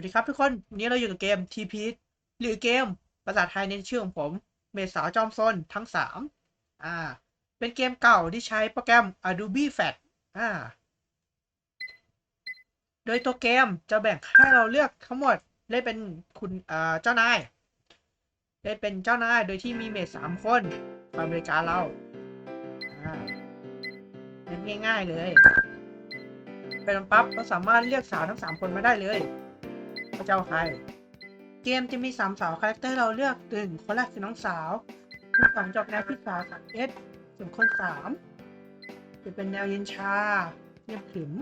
วัสดีครับทุกคนวันนี้เราอยู่กับเกม TP หรือเกมภาษาไทยในชื่อของผม เมษาจอมซนทั้งสามอ่า เป็นเกมเก่าที่ใช้โปรแกรม Adobe Flash อ่า โดยตัวเกมจะแบ่งให้เราเลือกทั้งหมดเล่นเป็นคุณเอ่อเจ้านายเล่นเป็นเจ้านายโดยที่มีเมดสามคนอยบริการเราอ่าง่ายๆเลยเป็นปั๊บก็สามารถเลือกสาวทั้งสามคนมาได้เลย ว่าจะเอาใคร เกมจะมีสามสาวคาแรคเตอร์เราเลือกหนึ่งคนแรกคือน้องสาวคนสองจอกแนวพี่สาวสามเอสส่วนคนสามจะเป็นแนวเย็นชาเงียบขึม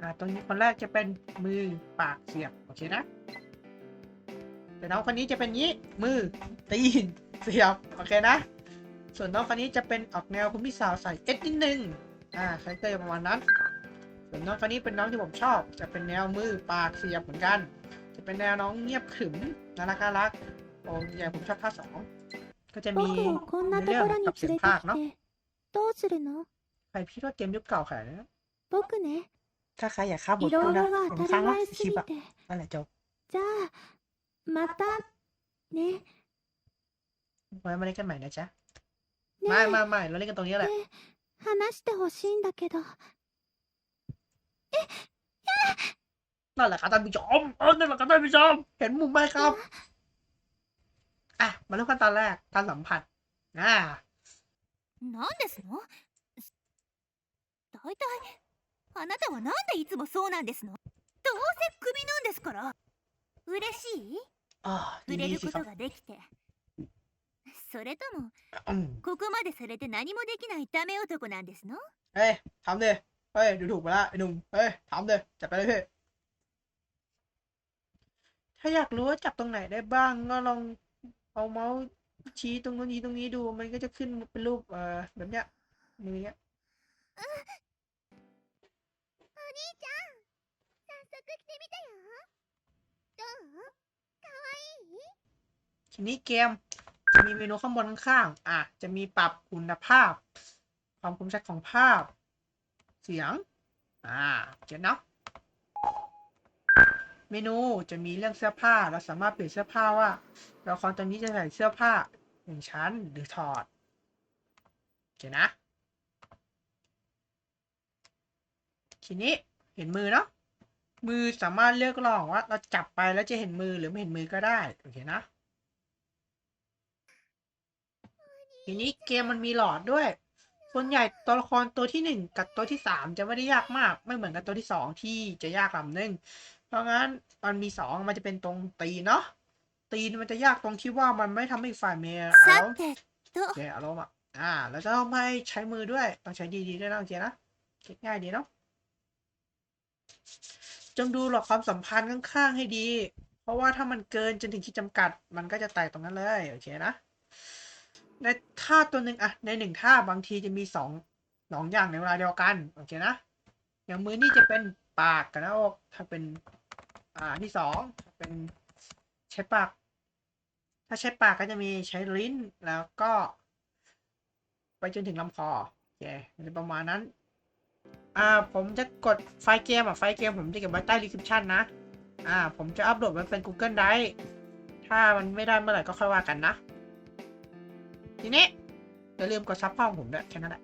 อ่าตรงนี้คนแรกจะเป็นมือปากเสียบโอเคนะแต่น้องคนนี้จะเป็นนี้มือตีนเสียบโอเคนะ ส่วนน้องคนนี้จะเป็นออกแนวคุณพี่สาวใส่เอสนิดนึงอ่าคาแรคเตอร์ประมาณนั้น ส่วนน้องคนนี้เป็นน้องที่ผมชอบ จะเป็นแนวมือปากเสียบเหมือนกัน จะเป็นแนวน้องเงียบขรึมน่ารักน่ารักโอ้ยางผมชอบภาคสองก็จะมี 僕をこんなところに連れてきてどうするの ใครพี่ว่าเกมยุคเก่าขนาดนั้น 僕ね ถ้าใครอยากข้ามบท いろ พูด い นะ ろが ผม 当た ค้าง り ว่า 前す คลิป ぎ อะ て นั่นแหละจบ じゃあまたね ไว้มาเล่นกันใหม่นะจ๊ะ ね ไม่ไม่ไม่เราเล่นกันตรงนี้แหละ で話してほしいんだけど นั่นแหละครับท่านผู้ชมเออนั่นแหละครับท่านผู้ชมเห็นมุมไหมครับอ่ะมาเริ่มขั้นตอนแรกการสัมผัสอ่า 何ですの大体あなたはなんでいつもそうなんですのどうせクビなんですから嬉しい อ๋อ 触 ดี れ ดี る สิ こ ครับ とができてそれとも อืม ここまでされて何もできないダメ男なんですの เฮ้ยทำ เฮ้ย ดูถูกไปละไอ้หนุ่มเฮ้ยถามเลยจับไปเลยพี่ถ้าอยากรู้ว่าจับตรงไหนได้บ้างก็ลองเอาเมาส์ชี้ตรงนี้ตรงนี้ดู มันก็จะขึ้นเป็นรูปเอ่อแบบเนี้ยมือเนี้ยทีนี้เกมจะมีเมนูข้างบนข้างๆอะ จะมีปรับคุณภาพ ความคมชัดของภาพ เสียง อ่าเจ็ดเนาะเมนูจะมีเรื่องเสื้อผ้าเราสามารถเปลี่ยนเสื้อผ้าว่าเราคอนตัวนี้จะใส่เสื้อผ้าหนึ่งชั้นหรือถอดโอเคนะ ทีนี้เห็นมือเนาะมือสามารถเลือกลองว่า เราจับไปแล้วจะเห็นมือหรือไม่เห็นมือก็ได้โอเคนะทีนี้เกมมันมีหลอดด้วย คนใหญ่ตัวละครตัวที่หนึ่งกับตัวที่สามจะไม่ได้ยากมาก ไม่เหมือนกับตัวที่สองที่จะยากลำหนึ่งเพราะงั้นมันมีสองมันจะเป็นตรงตีเนาะตีนมันจะยากตรงที่ว่ามันไม่ทำให้ฝ่ายเมียเอาเดี๋ยวอารมณ์อ่อ่า แล้วจะต้องให้ใช้มือด้วยต้องใช้ดีๆด้วยนะโอเคนะง่ายดีเนาะจงดูหลอกความสัมพันธ์ข้างๆให้ดี เพราะว่าถ้ามันเกินจนถึงขีดจำกัด มันก็จะแตกตรงนั้นเลย โอเคนะ ในท่าตัวหนึ่งอะในหนึ่งท่าบางทีจะมีสองสองอย่างในเวลาเดียวกันโอเคนะอย่างมือนี่จะเป็นปากกับหน้าอกถ้าเป็นอ่าที่สองเป็นใช้ปาก ถ้าใช้ปากก็จะมีใช้ลิ้นแล้วก็ ไปจนถึงลำคอโอเคมันจะประมาณนั้นอ่าผมจะกดไฟล์เกมอะไฟล์เกมผมจะเก็บไว้ใต้ description นะอ่าผมจะอัปโหลดไว้เป็น Google Drive ถ้ามันไม่ได้เมื่อไหร่ก็ค่อยว่ากันนะ ทีนี้อย่าลืมกดซับพ่องผมด้วยแค่นั้นแหละ